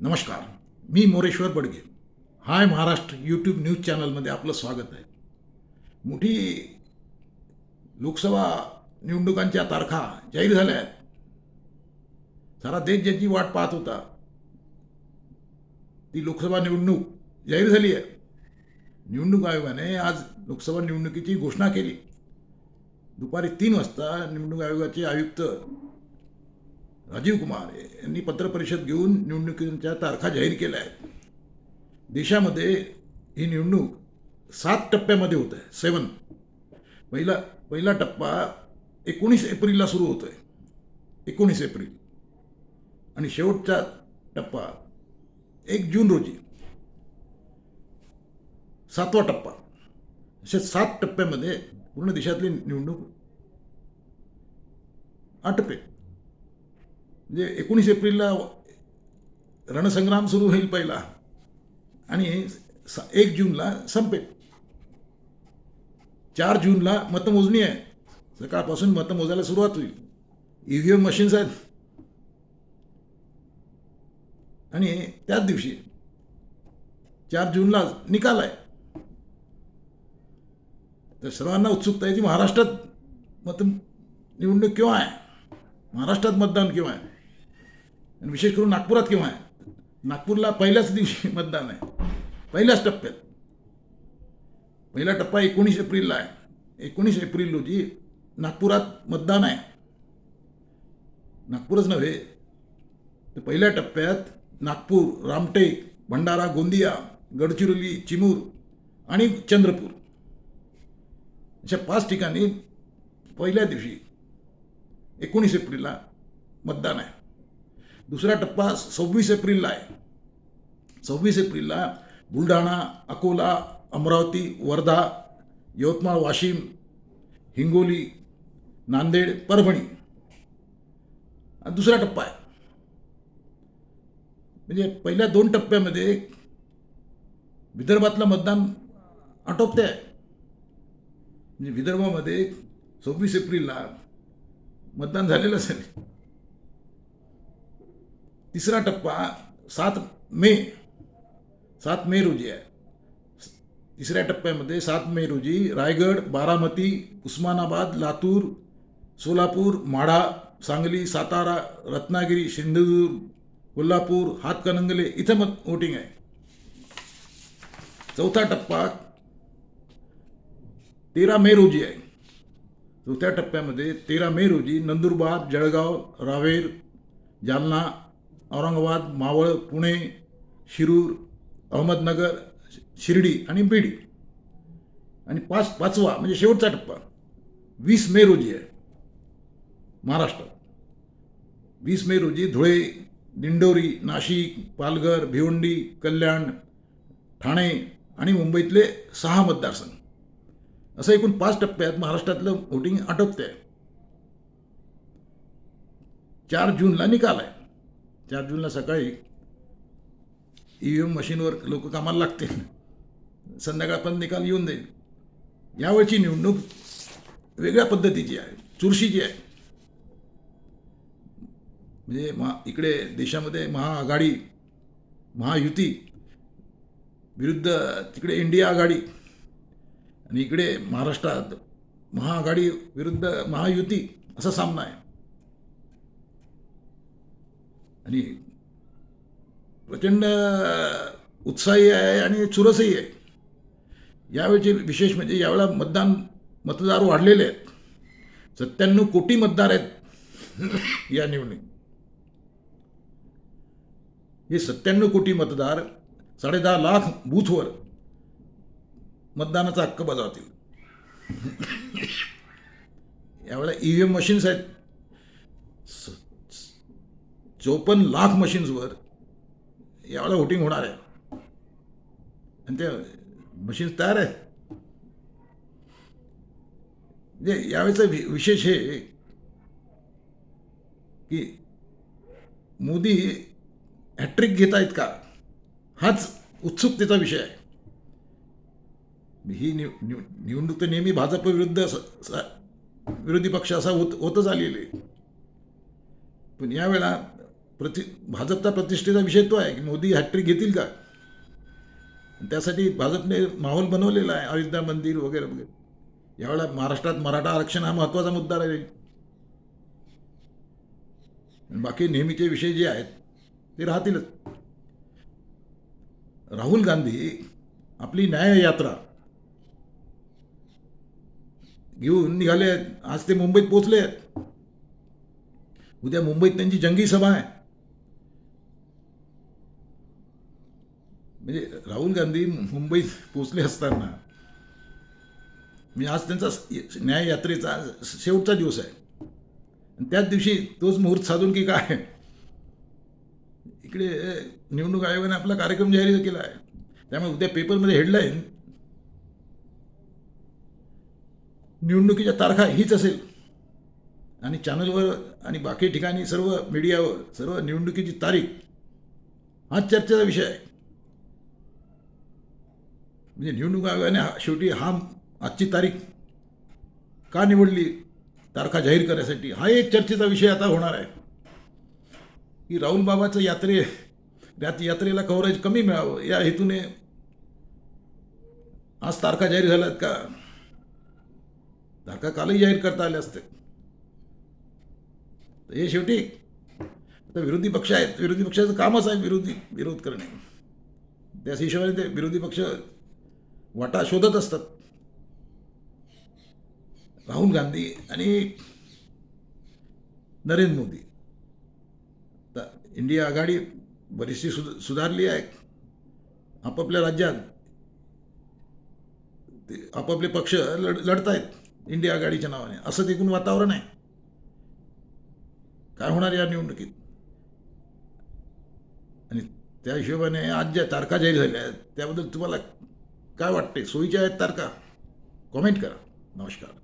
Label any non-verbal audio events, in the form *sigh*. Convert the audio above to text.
नमस्कार मी Moreshwar Badge. Hi Maharashtra YouTube news चॅनलमध्ये आपलं स्वागत आहे. मोठी लोकसभा निवडणुकांच्या तारखा जाहीर झाल्या आहेत. सारा देश ज्याची वाट पाहत होता ती लोकसभा निवडणूक जाहीर झाली आहे. निवडणूक आयोगाने आज लोकसभा निवडणुकीची घोषणा केली. दुपारी तीन वाजता निवडणूक आयोगाचे आयुक्त राजीव कुमार यांनी पत्रपरिषद घेऊन निवडणुकीच्या तारखा जाहीर केल्या आहेत. देशामध्ये ही निवडणूक सात टप्प्यामध्ये होत आहे. सेवन पहिला पहिला टप्पा एकोणीस एप्रिलला सुरू होतो आहे एकोणीस एप्रिल. आणि शेवटचा टप्पा एक जून रोजी. सातवा टप्पा. असे सात टप्प्यामध्ये पूर्ण देशातली निवडणूक आटपे. म्हणजे एकोणीस एप्रिलला रणसंग्राम सुरू होईल पहिला आणि स- एक जूनला संपेल. चार जूनला मतमोजणी आहे. सकाळपासून मतमोजायला सुरुवात होईल. ई व्ही एम मशीन्स आहेत. आणि त्याच दिवशी चार जूनला निकाल आहे. तर सर्वांना उत्सुकता आहे की महाराष्ट्रात मत निवडणूक केव्हा आहे? महाराष्ट्रात मतदान केव्हा आहे? आणि विशेष करून नागपुरात केव्हा आहे? नागपूरला पहिल्याच दिवशी *laughs* मतदान आहे. पहिल्याच टप्प्यात. पहिला टप्पा एकोणीस एप्रिलला आहे. एकोणीस एप्रिल रोजी नागपुरात मतदान आहे. नागपूरच नव्हे तर पहिल्या टप्प्यात नागपूर रामटेक भंडारा गोंदिया गडचिरोली चिमूर आणि चंद्रपूर. अशा पाच ठिकाणी पहिल्या दिवशी एकोणीस एप्रिलला मतदान आहे. दुसरा टप्पा सव्वीस एप्रिलला आहे. सव्वीस एप्रिलला बुलढाणा अकोला अमरावती वर्धा यवतमाळ वाशिम हिंगोली नांदेड परभणी दुसरा टप्पा आहे. म्हणजे पहिल्या दोन टप्प्यामध्ये विदर्भातलं मतदान आटोपते आहे म्हणजे विदर्भामध्ये सव्वीस एप्रिलला मतदान झालेलं असेल तिसरा टप्पा सात मे. सात मे रोजी आहे. तिसऱ्या टप्प्यामध्ये सात मे रोजी रायगड बारामती उस्मानाबाद लातूर सोलापूर माढा सांगली सातारा रत्नागिरी सिंधुदुर्ग कोल्हापूर हातकणंगले इथं मत वोटिंग आहे. चौथा टप्पा तेरा मे रोजी आहे. चौथ्या टप्प्यामध्ये तेरा मे रोजी नंदुरबार जळगाव रावेर जालना औरंगाबाद मावळ पुणे शिरूर अहमदनगर शिर्डी आणि बीड. आणि पाच पाचवा म्हणजे शेवटचा टप्पा. वीस मे रोजी आहे. महाराष्ट्रात. वीस मे रोजी धुळे दिंडोरी नाशिक पालघर भिवंडी कल्याण ठाणे आणि मुंबईतले सहा मतदारसंघ. असं एकूण पाच टप्प्यात महाराष्ट्रातलं व्होटिंग आटोपते आहे चार जूनला निकाल आहे. चार जूनला सकाळी ई व्ही एम मशीनवर लोक कामाला लागतील. संध्याकाळपर्यंत निकाल येऊन जाईल. यावेळची निवडणूक वेगळ्या पद्धतीची आहे चुरशीची आहे. म्हणजे महा इकडे देशामध्ये महाआघाडी महायुती विरुद्ध तिकडे इंडिया आघाडी आणि इकडे महाराष्ट्रात महाआघाडी विरुद्ध महायुती असा सामना आहे. आणि प्रचंड उत्साही आहे आणि चुरसही आहे. यावेळचे विशेष म्हणजे यावेळेला मतदान मतदार वाढलेले आहेत. सत्त्याण्णव कोटी मतदार आहेत या निवडणुकीत. हे सत्त्याण्णव कोटी मतदार साडेदहा लाख बूथवर मतदानाचा हक्क बजावतील. यावेळेला ई व्ही एम मशीन्स आहेत. चोपन्न लाख मशीन्सवर यावेळेला वोटिंग होणार आहे. आणि त्या मशीन्स तयार आहेत. म्हणजे यावेळेचं वि विशेष हे की मोदी हॅट्रिक घेत आहेत का? हाच उत्सुकतेचा विषय आहे. ही निव निवडणूक तर नेहमी भाजप विरुद्ध विरोधी पक्ष असा होत होतच आलेले पण यावेळा प्रति भाजपचा प्रतिष्ठेचा विषय तो आहे की मोदी हॅट्रिक घेतील का? त्यासाठी भाजपने माहोल बनवलेला आहे अयोध्या मंदिर वगैरे वगैरे. यावेळेला महाराष्ट्रात मराठा आरक्षण हा महत्त्वाचा मुद्दा राहील. बाकी नेहमीचे विषय जे आहेत ते राहतीलच. राहुल गांधी आपली न्याययात्रा घेऊन निघाले आहेत. आज ते मुंबईत पोचले आहेत. उद्या मुंबईत त्यांची जंगी सभा आहे म्हणजे राहुल गांधी मुंबईत पोचले असताना. मी आज त्यांचा न्याय न्याययात्रेचा शेवटचा दिवस आहे. आणि त्याच दिवशी तोच मुहूर्त साधून की काय? इकडे निवडणूक आयोगाने आपला कार्यक्रम जाहीर केला आहे. त्यामुळे उद्या पेपरमध्ये हेडलाईन. निवडणुकीच्या तारखा हीच असेल. आणि चॅनलवर आणि बाकी ठिकाणी सर्व मीडियावर सर्व निवडणुकीची तारीख हाच चर्चेचा विषय आहे. म्हणजे निवडणूक आयोगाने शेवटी हा आजची तारीख का निवडली तारखा जाहीर करण्यासाठी हा एक चर्चेचा विषय आता होणार आहे. की राहुल बाबाचं यात्रे यात यात्रेला कव्हरेज कमी मिळावं या हेतूने आज तारखा जाहीर झाल्यात का? तारखा कालही जाहीर करता आले असते. तर हे शेवटी आता विरोधी पक्ष आहेत. विरोधी पक्षाचं कामच आहे विरोधी विरोध करणे. त्याच हिशोबाने ते विरोधी पक्ष वाटा शोधत असतात. राहुल गांधी आणि नरेंद्र मोदी. तर इंडिया आघाडी बरीचशी सुध सुधारली आहे. आपापल्या राज्यात ते आपापले पक्ष लढ लढत आहेत इंडिया आघाडीच्या नावाने. असं एकूण वातावरण आहे. काय होणार या निवडणुकीत? आणि त्या हिशोबाने आज ज्या तारखा जाहीर झाल्या आहेत त्याबद्दल तुम्हाला काय वाटते सोयीच्या आहेत तारखा कॉमेंट करा. नमस्कार.